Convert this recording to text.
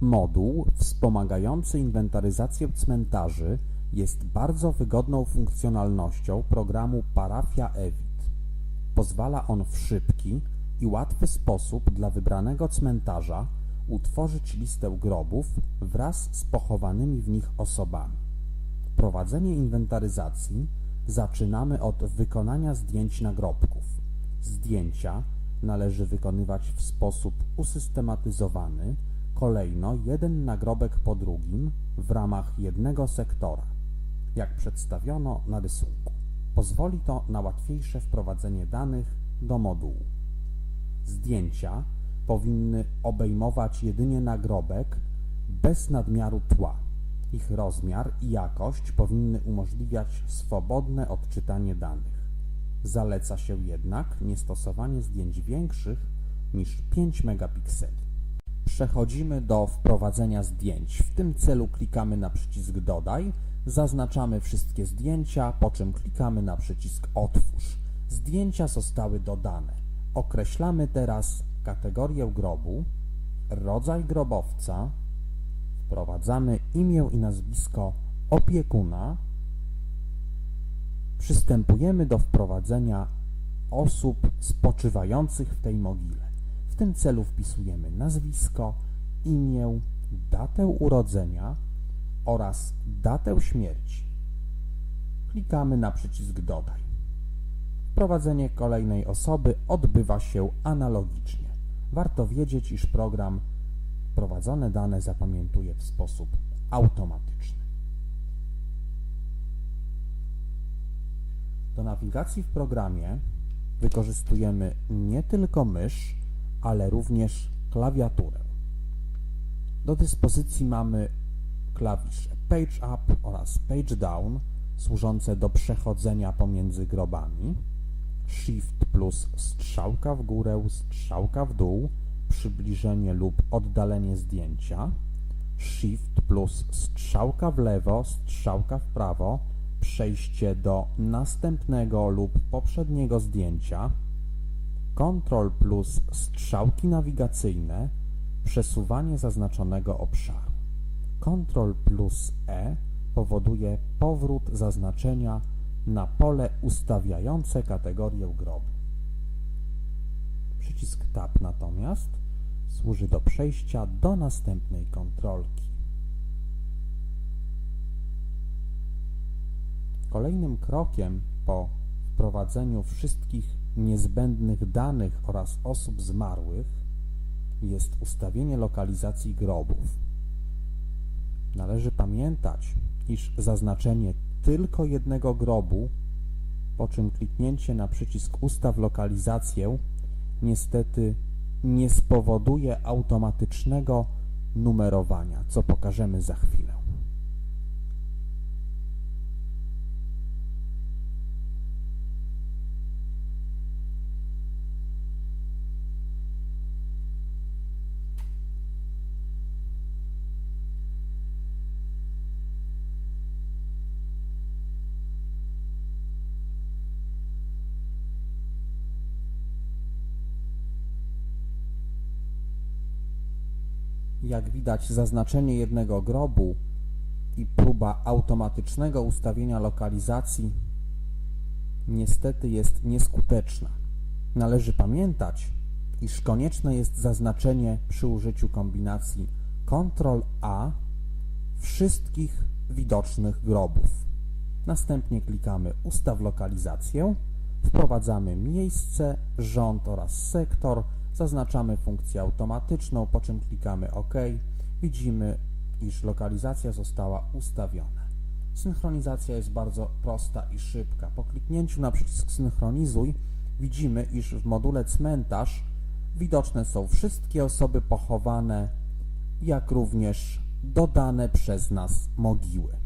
Moduł wspomagający inwentaryzację cmentarzy jest bardzo wygodną funkcjonalnością programu Parafia Evit. Pozwala on w szybki i łatwy sposób dla wybranego cmentarza utworzyć listę grobów wraz z pochowanymi w nich osobami. Prowadzenie inwentaryzacji zaczynamy od wykonania zdjęć nagrobków. Zdjęcia należy wykonywać w sposób usystematyzowany, kolejno jeden nagrobek po drugim w ramach jednego sektora, jak przedstawiono na rysunku. Pozwoli to na łatwiejsze wprowadzenie danych do modułu. Zdjęcia powinny obejmować jedynie nagrobek bez nadmiaru tła. Ich rozmiar i jakość powinny umożliwiać swobodne odczytanie danych. Zaleca się jednak niestosowanie zdjęć większych niż 5 megapikseli. Przechodzimy do wprowadzenia zdjęć. W tym celu klikamy na przycisk Dodaj, zaznaczamy wszystkie zdjęcia, po czym klikamy na przycisk Otwórz. Zdjęcia zostały dodane. Określamy teraz kategorię grobu, rodzaj grobowca, wprowadzamy imię i nazwisko opiekuna, przystępujemy do wprowadzenia osób spoczywających w tej mogile. W tym celu wpisujemy nazwisko, imię, datę urodzenia oraz datę śmierci. Klikamy na przycisk Dodaj. Wprowadzenie kolejnej osoby odbywa się analogicznie. Warto wiedzieć, iż program wprowadzone dane zapamiętuje w sposób automatyczny. Do nawigacji w programie wykorzystujemy nie tylko mysz, ale również klawiaturę. Do dyspozycji mamy klawisze Page Up oraz Page Down służące do przechodzenia pomiędzy grobami, Shift plus strzałka w górę, strzałka w dół, przybliżenie lub oddalenie zdjęcia, Shift plus strzałka w lewo, strzałka w prawo, przejście do następnego lub poprzedniego zdjęcia, Ctrl plus strzałki nawigacyjne, przesuwanie zaznaczonego obszaru. Ctrl plus E powoduje powrót zaznaczenia na pole ustawiające kategorię grobu. Przycisk Tab natomiast służy do przejścia do następnej kontrolki. Kolejnym krokiem po wprowadzeniu wszystkich niezbędnych danych oraz osób zmarłych jest ustawienie lokalizacji grobów. Należy pamiętać, iż zaznaczenie tylko jednego grobu, po czym kliknięcie na przycisk Ustaw lokalizację niestety nie spowoduje automatycznego numerowania, co pokażemy za chwilę. Jak widać, zaznaczenie jednego grobu i próba automatycznego ustawienia lokalizacji niestety jest nieskuteczna. Należy pamiętać, iż konieczne jest zaznaczenie przy użyciu kombinacji Ctrl-A wszystkich widocznych grobów. Następnie klikamy Ustaw lokalizację, wprowadzamy miejsce, rząd oraz sektor, Zaznaczamy funkcję automatyczną, po czym klikamy OK. Widzimy, iż lokalizacja została ustawiona. Synchronizacja jest bardzo prosta i szybka. Po kliknięciu na przycisk Synchronizuj widzimy, iż w module Cmentarz widoczne są wszystkie osoby pochowane, jak również dodane przez nas mogiły.